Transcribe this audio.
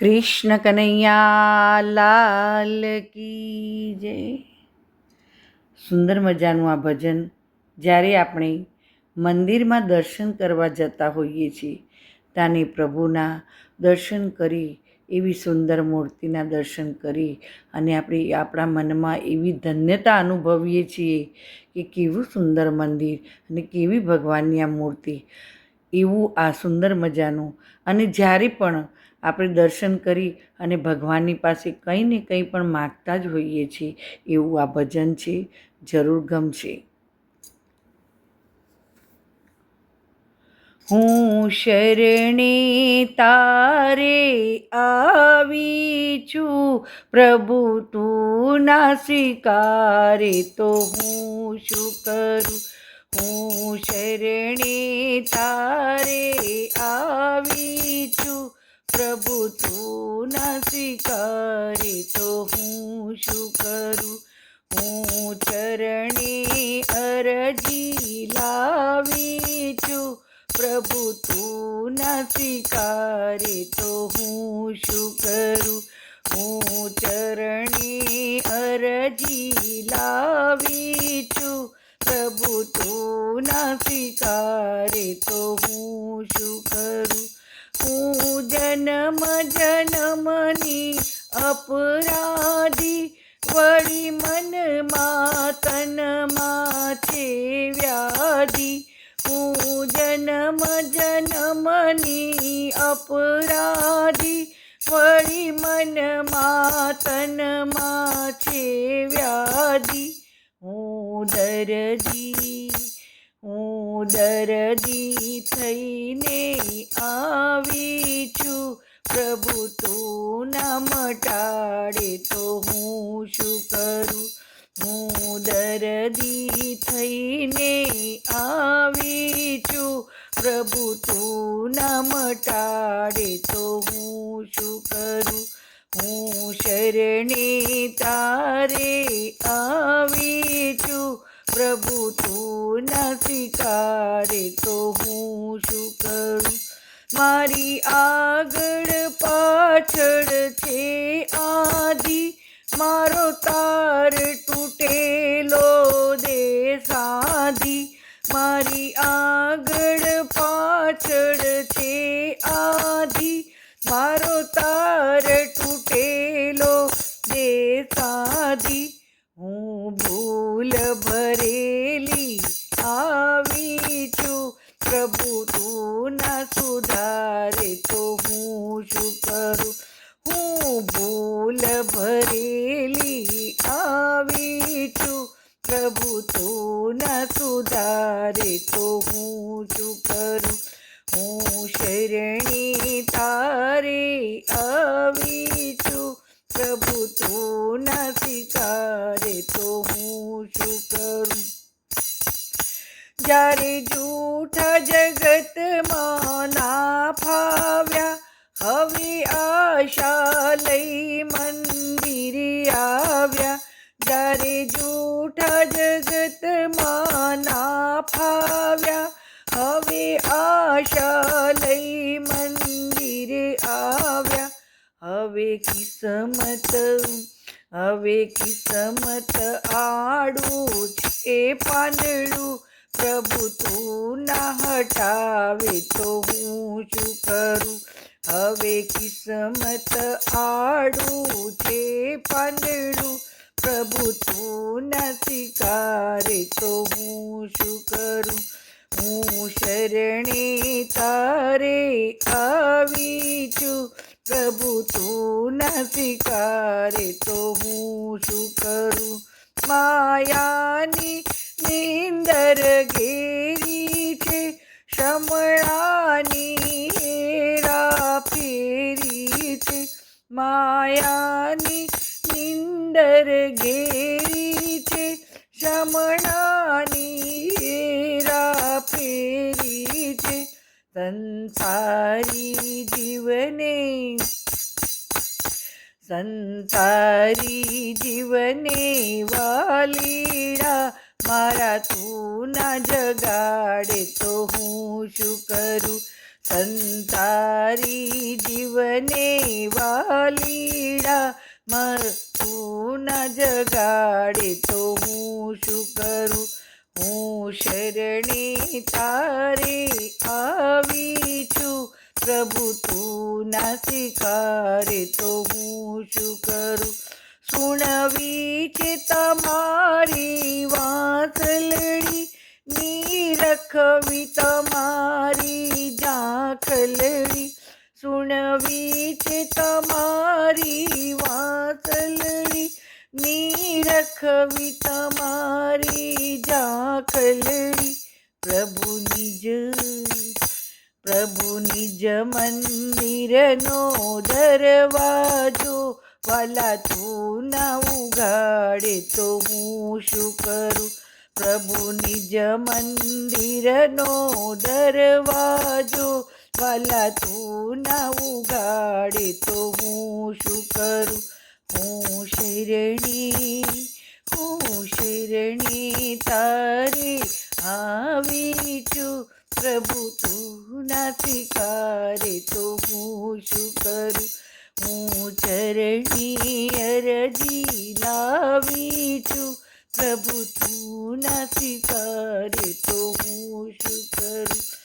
કૃષ્ણ કનૈયા, લાલ કી જય. સુંદર મજાનું આ ભજન જ્યારે આપણે મંદિરમાં દર્શન કરવા જતા હોઈએ છીએ ત્યાંની પ્રભુના દર્શન કરી, એવી સુંદર મૂર્તિના દર્શન કરી અને આપણે આપણા મનમાં એવી ધન્યતા અનુભવીએ છીએ કે કેવું સુંદર મંદિર અને કેવી ભગવાનની આ મૂર્તિ. એવું આ સુંદર મજાનું અને જ્યારે પણ આપણે દર્શન કરી અને ભગવાનની પાસે કંઈ ને કંઈ પણ માગતા જ હોઈએ છીએ, એવું આ ભજન છે, જરૂર ગમશે. હું શરણે તારે આવી છું, પ્રભુ તું ના સ્વીકારે તો હું શું કરું? હું શરણે તારે આવી છું પ્રભુ તું નથી કરી તો હું શું કરું? હું ચરણી અરજી લાવી છું. પ્રભુ તું નથી કરી તો હું શું કરું? હું ચરણી અરજી લાવી છું. પ્રભુ તું નથી કરી તો હું શું કરું? જન્મ જન્મની અપરાધી વળી મનમાં તનમાં છે વ્યાધિ. હું જન્મ જન્મની અપરાધી વળી મનમાં તનમાં છે વ્યાધિ. હું દરદી હું દરદી થઈને આવી છું. પ્રભુ તું ના મટાડે તો હું શું કરું? હું દરદી થઈને આવી છું. પ્રભુ તું ના મટાડે તો હું શું કરું? હું શરણે તારે આવી છું. પ્રભુ તું નથી સ્વીકારે તો હું શું કરું? મારી આગળ પાછળ છે આધી મારો તાર તૂટેલો દે સાધી મારી આગળ આવી છું. પ્રભુ, તું ના સુધારે તો હું શું કરું? હું ભૂલ ભરેલી આવી છું. પ્રભુ, તું ના સુધારે તો હું શું કરું? હું શરણી તારે આવી છું. પ્રભુ, તું ના સ્વીકારે તો હું શું કરું? જ્યારે જૂઠા જગતમાં ના ફાવ્યા હવે આશા લઈ મંદિરે આવ્યા. જ્યારે જૂઠા જગતમાં ના ફાવ્યા હવે આશા લઈ મંદિરે આવ્યા. હવે કિસ્મત હવે કિસ્મત આડું છે પાંદડું. પ્રભુ તું ના હટાવે તો હું શું કરું? હવે કિસ્મત આડું છે પાંદડું પ્રભુ તું ના સ્વીકારે તો હું શું કરું? હું શરણે તારે આવી છું. પ્રભુ તું ના સ્વીકારે તો હું શું કરું? मायानी निंदर घेरीचे श्रमळानी हेरा फेरीचे. मायानी निंदर घेरीचे श्रमणानी हेरा फेरीचे. संसारी जीवने સંસારી જીવને વાલીડા, મારા તું ના જગાડે તો હું શું કરું? સંસારી જીવને વાલીડા, મારા તું ના જગાડે તો હું શું કરું? હું શરણે તારે આવી છું પ્રભુ તું નાસી કરે તો હું શું કરું? સુણવી છે તમારી વાંસલડી નીરખવી તમારી ઝાંખલડી સુણવી છે તમારી વાંસલડી નીરખવી તમારી ઝાંખલડી પ્રભુની નિજ પ્રભુ નિજ મંદિરનો દરવાજો, વાલા તું ના ઉગાડે તો હું શું કરું? પ્રભુ નિજ મંદિરનો દરવાજો, વાલા તું ના ઉગાડે તો હું શું કરું? હું શરણી હું શરણી તારી આવી છું. પ્રભુ તું નથી કરે તો હું શું કરું? હું ચરણી અરજી લાવી છું. પ્રભુ તું નથી કરે તો હું શું કરું?